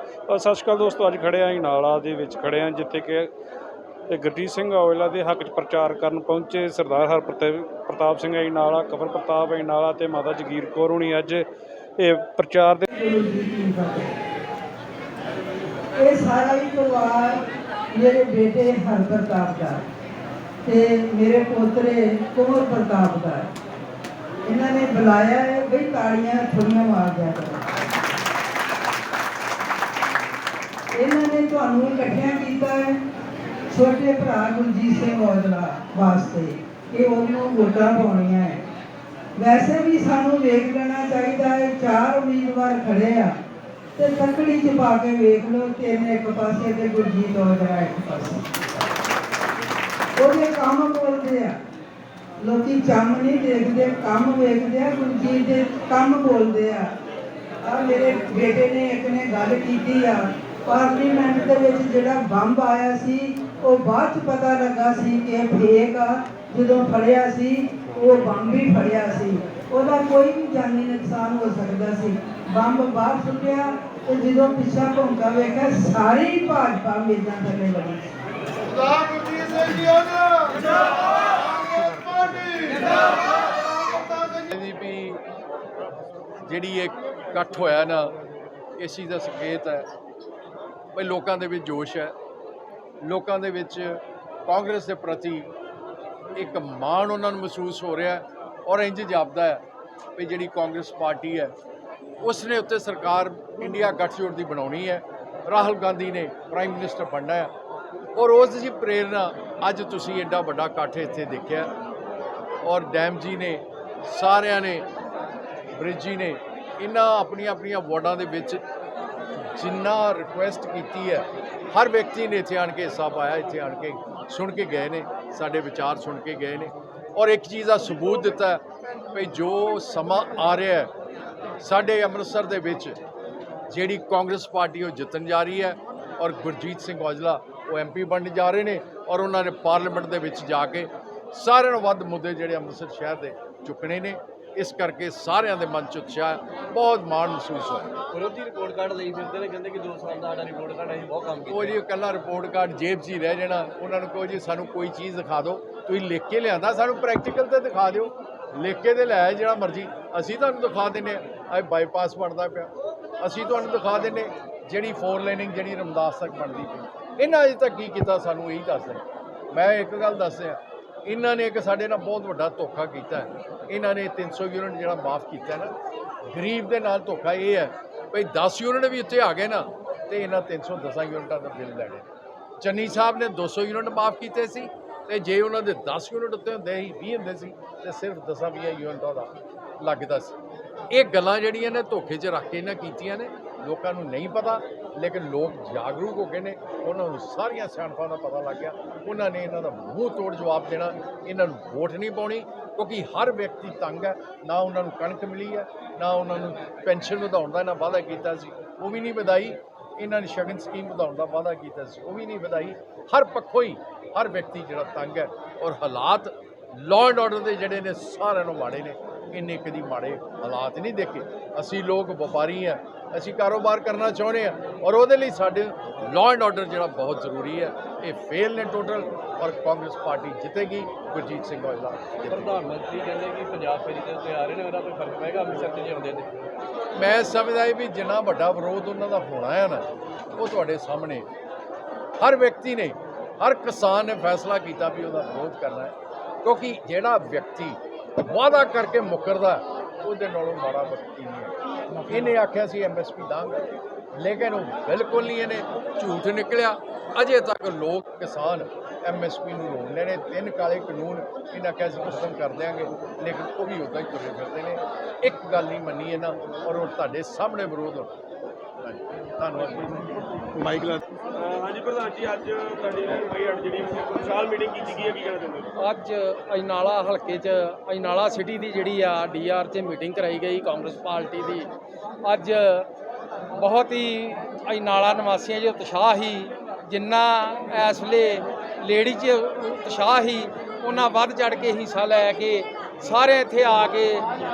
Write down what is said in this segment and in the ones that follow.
ਸਤਿ ਸ਼੍ਰੀ ਅਕਾਲ ਦੋਸਤੋ, ਅੱਜ ਖੜੇ ਆਂ ਨਾਲਾ ਦੇ ਵਿੱਚ, ਖੜੇ ਆਂ ਜਿੱਥੇ ਕਿ ਇਹ ਗੁਰਜੀਤ ਸਿੰਘ ਔਜਲਾ ਦੇ ਹੱਕ 'ਚ ਪ੍ਰਚਾਰ ਕਰਨ ਪਹੁੰਚੇ ਸਰਦਾਰ ਹਰਪ੍ਰਤਾਪ ਸਿੰਘ ਜੀ ਨਾਲਾ ਕਬਰ ਪ੍ਰਤਾਪ ਜੀ ਨਾਲਾ ਤੇ ਮਾਤਾ ਜਗੀਰ ਕੌਰ ਹੁਣੀ ਅੱਜ ਇਹ ਪ੍ਰਚਾਰ ਦੇ ਇਹ ਸਾਰਾ ਹੀ ਪਰਿਵਾਰ ਮੇਰੇ ਬੇਟੇ ਹਰ ਦਾ ਤੇ ਮੇਰੇ ਪੋਤਰੇ ਕੁਮਰ ਪ੍ਰਤਾਪ ਦਾ ਇਹਨਾਂ ਨੇ ਬੁਲਾਇਆ ਹੈ, ਬਈ ਤਾੜੀਆਂ ਥੋੜੀਆਂ ਮਾਰ ਦਿਆ ਕਰੋ। ਇਹਨਾਂ ਨੇ ਤੁਹਾਨੂੰ ਇਕੱਠਿਆਂ ਕੀਤਾ ਹੈ ਛੋਟੇ ਭਰਾ ਗੁਰਜੀਤ ਸਿੰਘ ਔਜਲਾ ਵਾਸਤੇ। ਕਿ ਉਹਨੂੰ ਵੋਟਾਂ ਪਾਉਣੀਆਂ ਹੈ। ਵੈਸੇ ਵੀ ਸਾਨੂੰ ਵੇਖ ਲੈਣਾ ਚਾਹੀਦਾ ਹੈ, ਚਾਰ ਉਮੀਦਵਾਰ ਖੜੇ ਆ ਤੇ ਤੱਕੜੀ ਚ ਪਾ ਕੇ ਵੇਖ ਲਓ ਤਿੰਨ ਇੱਕ ਪਾਸੇ ਤੇ ਗੁਰਜੀਤ ਔਜਲਾ ਇੱਕ ਪਾਸੇ। ਉਹਦੇ ਕੰਮ ਬੋਲਦੇ ਆ। ਲੋਕੀ ਚੰਮ ਨਹੀਂ ਦੇਖਦੇ, ਕੰਮ ਵੇਖਦੇ ਆ, ਗੁਰਜੀਤ ਦੇ ਕੰਮ ਬੋਲਦੇ ਆ। ਆ ਮੇਰੇ ਬੇਟੇ ਨੇ, ਇੱਕ ਨੇ ਗੱਲ ਕੀਤੀ ਆ। ਪਾਰਲੀਮੈਂਟ ਦੇ ਵਿੱਚ ਜਿਹੜਾ ਬੰਬ ਆਇਆ ਸੀ ਉਹ ਬਾਅਦ ਚ ਪਤਾ ਲੱਗਾ ਸੀ ਕਿ ਇਹ ਫੇਕ ਆ। ਜਦੋਂ ਫੜਿਆ ਸੀ ਉਹ ਬੰਬ ਹੀ ਫੜਿਆ ਸੀ। ਉਹਦਾ ਕੋਈ ਵੀ ਜਾਨੀ ਨੁਕਸਾਨ ਹੋ ਸਕਦਾ ਸੀ। ਬੰਬ ਬਾਹਰ ਸੁੱਟਿਆ ਤੇ ਜਦੋਂ ਪਿੱਛਾ ਘੁੰਮਦਾ ਵੇਖਿਆ ਸਾਰੀ ਭਾਜਪਾ ਮੇਜ਼ਾਂ ਥੱਲੇ ਲੱਗੀ ਸੀ। ਸਰਦਾਰ ਗੁਰਜੀਤ ਸਿੰਘ ਜੀ ਆਜਾ ਜਿੰਦਾਬਾਦ ਪਾਰਟੀ ਜਿੰਦਾਬਾਦ ਦੀ ਵੀ ਜਿਹੜੀ ਇਹ ਇਕੱਠ ਹੋਇਆ ਨਾ ਇਸ ਚੀਜ਼ ਦਾ ਸੰਕੇਤ ਹੈ। ਵੀ ਲੋਕਾਂ ਦੇ ਵਿੱਚ ਜੋਸ਼ ਹੈ। ਲੋਕਾਂ ਦੇ ਵਿੱਚ ਕਾਂਗਰਸ ਦੇ ਪ੍ਰਤੀ ਇੱਕ ਮਾਣ ਉਹਨਾਂ ਨੂੰ ਮਹਿਸੂਸ ਹੋ ਰਿਹਾ ਔਰ ਇੰਜ ਜਾਪਦਾ ਹੈ ਵੀ ਜਿਹੜੀ ਕਾਂਗਰਸ ਪਾਰਟੀ ਹੈ ਉਸ ਨੇ ਉੱਤੇ ਸਰਕਾਰ ਇੰਡੀਆ ਗੱਠਜੋੜ ਦੀ ਬਣਾਉਣੀ ਹੈ। ਰਾਹੁਲ ਗਾਂਧੀ ਨੇ ਪ੍ਰਾਈਮ ਮਿਨਿਸਟਰ ਬਣਨਾ ਹੈ ਔਰ ਉਸ ਦੀ ਪ੍ਰੇਰਣਾ ਅੱਜ ਤੁਸੀਂ ਐਡਾ ਵੱਡਾ ਇਕੱਠ ਇੱਥੇ ਦੇਖਿਆ ਔਰ ਡੈਮ ਜੀ ਨੇ, ਸਾਰਿਆਂ ਨੇ, ਬ੍ਰਿਜ ਜੀ ਨੇ, ਇਹਨਾਂ ਆਪਣੀਆਂ ਆਪਣੀਆਂ ਵਾਰਡਾਂ ਦੇ ਵਿੱਚ ਜਿੰਨਾ ਰਿਕੁਐਸਟ ਕੀਤੀ ਹੈ, ਹਰ ਵਿਅਕਤੀ ਨੇ ਇੱਥੇ ਆਣ ਕੇ ਹਿੱਸਾ ਪਾਇਆ, ਇੱਥੇ ਆਣ ਕੇ ਸੁਣ ਕੇ ਗਏ ਨੇ, ਸਾਡੇ ਵਿਚਾਰ ਸੁਣ ਕੇ ਗਏ ਨੇ। ਔਰ ਇੱਕ ਚੀਜ਼ ਦਾ ਸਬੂਤ ਦਿੱਤਾ ਵੀ ਜੋ ਸਮਾਂ ਆ ਰਿਹਾ ਸਾਡੇ ਅੰਮ੍ਰਿਤਸਰ ਦੇ ਵਿੱਚ ਜਿਹੜੀ ਕਾਂਗਰਸ ਪਾਰਟੀ ਉਹ ਜਿੱਤਣ ਜਾ ਰਹੀ ਹੈ ਔਰ ਗੁਰਜੀਤ ਸਿੰਘ ਔਜਲਾ ਉਹ ਐਮਪੀ ਬਣਨ ਜਾ ਰਹੇ ਨੇ ਔਰ ਉਹਨਾਂ ਨੇ ਪਾਰਲੀਮੈਂਟ ਦੇ ਵਿੱਚ ਜਾ ਕੇ ਸਾਰਿਆਂ ਨਾਲੋਂ ਵੱਧ ਮੁੱਦੇ ਜਿਹੜੇ ਅੰਮ੍ਰਿਤਸਰ ਸ਼ਹਿਰ ਦੇ ਚੁੱਕਣੇ ਨੇ। ਇਸ ਕਰਕੇ ਸਾਰਿਆਂ ਦੇ ਮਨ 'ਚ ਉਤਸ਼ਾਹ ਬਹੁਤ ਮਾਣ ਮਹਿਸੂਸ ਹੋਇਆ। ਵਿਰੋਧੀ ਰਿਪੋਰਟ ਕਾਰਡ ਲਈ ਫਿਰਦੇ ਨੇ ਕਹਿੰਦੇ ਕਿ 2 ਸਾਲ ਦਾ ਸਾਡਾ ਰਿਪੋਰਟ ਕਾਰਡ ਅਸੀਂ ਬਹੁਤ ਕੰਮ ਕੀਤਾ। ਉਹ ਜੀ ਇਕੱਲਾ ਰਿਪੋਰਟ ਕਾਰਡ ਜੇਬ 'ਚ ਹੀ ਰਹਿ ਜਾਣਾ। ਉਹਨਾਂ ਨੂੰ ਕਹੋ ਜੀ ਸਾਨੂੰ ਕੋਈ ਚੀਜ਼ ਦਿਖਾ ਦਿਓ। ਤੁਸੀਂ ਲਿਖ ਕੇ ਲਿਆਂਦਾ ਸਾਨੂੰ ਪ੍ਰੈਕਟੀਕਲ ਤੇ ਦਿਖਾ ਦਿਓ। ਲਿਖ ਕੇ ਤੇ ਲੈ ਜਿਹੜਾ ਮਰਜ਼ੀ। ਅਸੀਂ ਤੁਹਾਨੂੰ ਦਿਖਾ ਦਿੰਨੇ ਆ। ਬਾਈਪਾਸ ਬਣਦਾ ਪਿਆ। ਅਸੀਂ ਤੁਹਾਨੂੰ ਦਿਖਾ ਦਿੰਨੇ ਜਿਹੜੀ ਫੋਰ ਲਾਈਨਿੰਗ ਜਿਹੜੀ ਰਮਦਾਸ ਤੱਕ ਬਣਦੀ ਪਈ। ਇਹਨਾਂ ਅਜੇ ਤੱਕ ਕੀ ਕੀਤਾ ਸਾਨੂੰ ਇਹੀ ਦੱਸ ਮੈਂ ਇੱਕ ਗੱਲ ਦੱਸਿਆ ਇਹਨਾਂ ਨੇ ਇੱਕ ਸਾਡੇ ਨਾਲ ਬਹੁਤ ਵੱਡਾ ਧੋਖਾ ਕੀਤਾ ਇਹਨਾਂ ਨੇ 300 ਯੂਨਿਟ ਜਿਹੜਾ ਮਾਫ ਕੀਤਾ ਨਾ, ਗਰੀਬ ਦੇ ਨਾਲ ਧੋਖਾ ਇਹ ਹੈ, ਭਈ 10 ਯੂਨਿਟ ਵੀ ਉੱਤੇ ਆ ਗਏ ਨਾ, ਤੇ ਇਹਨਾਂ 310 ਯੂਨਿਟਾਂ ਦਾ ਬਿੱਲ ਲੈ ਲੈਣੇ ਚੰਨੀ ਸਾਹਿਬ ਨੇ 200 ਯੂਨਿਟ ਮਾਫ ਕੀਤੇ ਸੀ, ਤੇ ਜੇ ਉਹਨਾਂ ਦੇ 10 ਯੂਨਿਟ ਉੱਤੇ ਹੁੰਦੇ ਸੀ 20 ਹੁੰਦੇ ਸੀ, ਤੇ ਸਿਰਫ 10-20 ਯੂਨਿਟਾਂ ਦਾ ਲੱਗਦਾ ਸੀ। ਇਹ ਗੱਲਾਂ ਜਿਹੜੀਆਂ ਨੇ ਧੋਖੇ 'ਚ ਰੱਖ ਕੇ ਇਹਨਾਂ ਕੀਤੀਆਂ ਨੇ, ਲੋਕਾਂ ਨੂੰ ਨਹੀਂ ਪਤਾ ਲੇਕਿਨ ਲੋਕ ਜਾਗਰੂਕ ਹੋ ਗਏ ਨੇ, ਉਹਨਾਂ ਨੂੰ ਸਾਰੀਆਂ ਸਿਆਣਪਾਂ ਦਾ ਪਤਾ ਲੱਗ ਗਿਆ। ਉਹਨਾਂ ਨੇ ਇਹਨਾਂ ਦਾ ਮੂੰਹ ਤੋੜ ਜਵਾਬ ਦੇਣਾ, ਇਹਨਾਂ ਨੂੰ ਵੋਟ ਨਹੀਂ ਪਾਉਣੀ, ਕਿਉਂਕਿ ਹਰ ਵਿਅਕਤੀ ਤੰਗ ਹੈ, ਨਾ ਉਹਨਾਂ ਨੂੰ ਕਣਕ ਮਿਲੀ ਹੈ, ਨਾ ਉਹਨਾਂ ਨੂੰ ਪੈਨਸ਼ਨ ਵਧਾਉਣ ਦਾ ਇਹਨਾਂ ਵਾਅਦਾ ਕੀਤਾ ਸੀ। ਉਹ ਵੀ ਨਹੀਂ ਵਧਾਈ, ਇਹਨਾਂ ਨੇ ਸ਼ਗਨ ਸਕੀਮ ਵਧਾਉਣ ਦਾ ਵਾਅਦਾ ਕੀਤਾ ਸੀ। ਉਹ ਵੀ ਨਹੀਂ ਵਧਾਈ। ਹਰ ਪੱਖੋਂ ਹੀ ਹਰ ਵਿਅਕਤੀ ਜਿਹੜਾ ਤੰਗ ਹੈ ਔਰ ਹਾਲਾਤ ਲਾਅ ਐਂਡ ਆਰਡਰ ਦੇ ਜਿਹੜੇ ਨੇ ਸਾਰਿਆਂ ਨੂੰ ਮਾੜੇ ਨੇ। ਇੰਨੇ ਕਦੀ ਮਾੜੇ ਹਾਲਾਤ ਨਹੀਂ ਦੇਖੇ। ਅਸੀਂ ਲੋਕ ਵਪਾਰੀ ਆ ਅਸੀਂ ਕਾਰੋਬਾਰ ਕਰਨਾ ਚਾਹੁੰਦੇ ਆ ਔਰ ਉਹਦੇ ਲਈ ਸਾਡੇ ਲਾਅ ਐਂਡ ਆਰਡਰ ਜਿਹੜਾ ਬਹੁਤ ਜ਼ਰੂਰੀ ਹੈ ਇਹ ਫੇਲ ਨੇ ਟੋਟਲ ਔਰ ਕਾਂਗਰਸ ਪਾਰਟੀ ਜਿੱਤੇਗੀ ਗੁਰਜੀਤ ਸਿੰਘ ਔਜਲਾ ਪ੍ਰਧਾਨ ਮੰਤਰੀ ਕਹਿੰਦੇ ਕਿ ਪੰਜਾਬ ਫੇਰੀ ਉੱਤੇ ਆ ਰਹੇ ਨੇ ਉਹਦਾ ਕੋਈ ਫ਼ਰਕ ਪਏਗਾ? ਅੰਮ੍ਰਿਤਸਰ 'ਚ ਜੇ ਆਉਂਦੇ ਨੇ ਮੈਂ ਸਮਝਦਾ ਵੀ ਜਿੰਨਾ ਵੱਡਾ ਵਿਰੋਧ ਉਹਨਾਂ ਦਾ ਹੋਣਾ ਹੈ ਨਾ ਉਹ ਤੁਹਾਡੇ ਸਾਹਮਣੇ। ਹਰ ਵਿਅਕਤੀ ਨੇ ਹਰ ਕਿਸਾਨ ਨੇ ਫੈਸਲਾ ਕੀਤਾ ਵੀ ਉਹਦਾ ਵਿਰੋਧ ਕਰਨਾ ਹੈ। ਕਿਉਂਕਿ ਜਿਹੜਾ ਵਿਅਕਤੀ ਵਾਅਦਾ ਕਰਕੇ ਮੁਕਰਦਾ ਉਹਦੇ ਨਾਲੋਂ ਮਾੜਾ ਵਿਅਕਤੀ ਨਹੀਂ ਹੈ। ਇਹਨੇ ਆਖਿਆ ਸੀ ਐਮਐਸਪੀ ਦਾਂਗੇ ਲੇਕਿਨ ਉਹ ਬਿਲਕੁਲ ਨਹੀਂ ਇਹਨੇ ਝੂਠ ਨਿਕਲਿਆ। ਅਜੇ ਤੱਕ ਲੋਕ ਕਿਸਾਨ ਐਮਐਸਪੀ ਨੂੰ ਰੋਣਦੇ ਨੇ। ਤਿੰਨ ਕਾਲੇ ਕਾਨੂੰਨ ਇਹਨਾਂ ਕਿਹਾ ਸੀ ਖਤਮ ਕਰ ਦਿਆਂਗੇ। ਲੇਕਿਨ ਉਹ ਵੀ ਉਦਾਂ ਹੀ ਤੁਰੇ ਫਿਰਦੇ ਨੇ। ਇੱਕ ਗੱਲ ਨਹੀਂ ਮੰਨੀ ਇਹਨਾਂ। ਔਰ ਉਹ ਤੁਹਾਡੇ ਸਾਹਮਣੇ ਵਿਰੋਧ ਧੰਨਵਾਦ। ਮਾਈਕ ਲਾ ਹਾਂਜੀ ਪ੍ਰਧਾਨ ਜੀ ਅੱਜ ਤੁਹਾਡੀ ਕੋਈ ਜਿਹੜੀ ਵਿਸ਼ਾਲ ਮੀਟਿੰਗ ਕੀਤੀ ਗਈ ਹੈ ਕੀ ਕਹਿਣਾ ਚਾਹੁੰਦੇ ਹੋ? ਅੱਜ ਅਜਨਾਲਾ ਹਲਕੇ 'ਚ ਅਜਨਾਲਾ ਸਿਟੀ ਦੀ ਜਿਹੜੀ ਆ ਡੀਆਰ 'ਚ ਮੀਟਿੰਗ ਕਰਾਈ ਗਈ ਕਾਂਗਰਸ ਪਾਰਟੀ ਦੀ। ਅੱਜ ਬਹੁਤ ਹੀ ਅਜਨਾਲਾ ਨਿਵਾਸੀਆਂ 'ਚ ਉਤਸ਼ਾਹ ਹੀ ਜਿੰਨਾ ਇਸ ਵੇਲੇ ਲੇਡੀ 'ਚ ਉਤਸ਼ਾਹ ਹੀ ਉਹਨਾਂ ਵੱਧ ਚੜ ਕੇ ਹਿੱਸਾ ਲੈ ਕੇ ਸਾਰੇ ਇੱਥੇ ਆ ਕੇ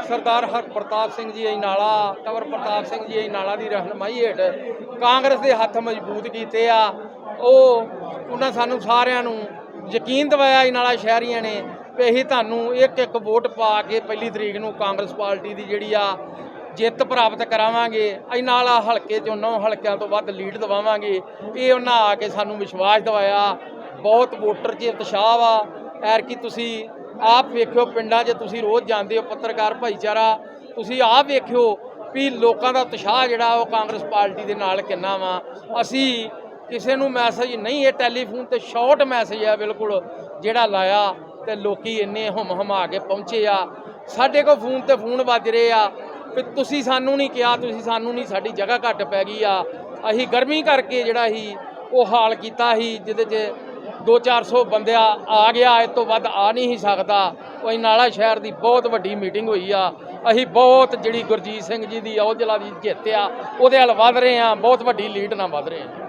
ਸਰਦਾਰ ਹਰਪ੍ਰਤਾਪ ਸਿੰਘ ਜੀ ਅਜਨਾਲਾ ਕੰਵਰ ਪ੍ਰਤਾਪ ਸਿੰਘ ਜੀ ਅਜਨਾਲਾ ਦੀ ਰਹਿਨਮਾਈ ਹੇਠ ਕਾਂਗਰਸ ਦੇ ਹੱਥ ਮਜ਼ਬੂਤ ਕੀਤੇ ਆ। ਉਹ ਉਹਨਾਂ ਸਾਨੂੰ ਸਾਰਿਆਂ ਨੂੰ ਯਕੀਨ ਦਿਵਾਇਆ ਅਜਨਾਲਾ ਸ਼ਹਿਰੀਆਂ ਨੇ ਵੀ ਅਸੀਂ ਤੁਹਾਨੂੰ ਇੱਕ ਇੱਕ ਵੋਟ ਪਾ ਕੇ ਪਹਿਲੀ ਤਰੀਕ ਨੂੰ ਕਾਂਗਰਸ ਪਾਰਟੀ ਦੀ ਜਿਹੜੀ ਆ ਜਿੱਤ ਪ੍ਰਾਪਤ ਕਰਾਵਾਂਗੇ ਅਜਨਾਲਾ ਹਲਕੇ ਚੋਂ ਨੌ ਹਲਕਿਆਂ ਤੋਂ ਵੱਧ ਲੀਡ ਦਿਵਾਵਾਂਗੇ। ਇਹ ਉਹਨਾਂ ਆ ਕੇ ਸਾਨੂੰ ਵਿਸ਼ਵਾਸ ਦਿਵਾਇਆ। ਬਹੁਤ ਵੋਟਰ 'ਚ ਉਤਸ਼ਾਹ ਵਾ ਐਰ ਕੀ ਤੁਸੀਂ ਆਪ ਵੇਖਿਓ ਪਿੰਡਾਂ 'ਚ ਤੁਸੀਂ ਰੋਜ਼ ਜਾਂਦੇ ਹੋ ਪੱਤਰਕਾਰ ਭਾਈਚਾਰਾ, ਤੁਸੀਂ ਆਪ ਵੇਖਿਓ ਵੀ ਲੋਕਾਂ ਦਾ ਉਤਸ਼ਾਹ ਜਿਹੜਾ ਉਹ ਕਾਂਗਰਸ ਪਾਰਟੀ ਦੇ ਨਾਲ ਕਿੰਨਾ ਵਾ। ਅਸੀਂ ਕਿਸੇ ਨੂੰ ਮੈਸੇਜ ਨਹੀਂ, ਇਹ ਟੈਲੀਫੋਨ ਤੇ ਸ਼ਾਰਟ ਮੈਸੇਜ ਆ ਬਿਲਕੁਲ, ਜਿਹੜਾ ਲਾਇਆ ਤੇ ਲੋਕੀ ਇੰਨੇ ਹਮ ਹਮਾ ਕੇ ਪਹੁੰਚੇ ਆ। ਸਾਡੇ ਕੋਲ ਫੋਨ ਤੇ ਫੋਨ ਵੱਜ ਰਹੇ ਆ ਵੀ ਤੁਸੀਂ ਸਾਨੂੰ ਨਹੀਂ ਕਿਹਾ, ਤੁਸੀਂ ਸਾਨੂੰ ਨਹੀਂ, ਸਾਡੀ ਜਗ੍ਹਾ ਘੱਟ ਪੈ ਗਈ ਆ। ਅਸੀਂ ਗਰਮੀ ਕਰਕੇ ਜਿਹੜਾ ਸੀ, ਉਹ ਹਾਲ ਕੀਤਾ ਸੀ, ਜਿਹਦੇ 'ਚ 2-400 ਬੰਦਿਆ ਆ ਗਿਆ, ਇਸ ਤੋਂ ਵੱਧ ਆ ਨਹੀਂ ਸੀ ਸਕਦਾ। ਉਹ ਨਾਲਾ ਸ਼ਹਿਰ ਦੀ ਬਹੁਤ ਵੱਡੀ ਮੀਟਿੰਗ ਹੋਈ ਆ। ਅਸੀਂ ਬਹੁਤ ਜਿਹੜੀ ਗੁਰਜੀਤ ਸਿੰਘ ਜੀ ਦੀ ਔਜਲਾ ਦੀ ਜਿੱਤ ਆ, ਉਹਦੇ ਵੱਲ ਵੱਧ ਰਹੇ ਆ, ਬਹੁਤ ਵੱਡੀ ਲੀਡ ਨਾਲ ਵੱਧ ਰਹੇ ਆ।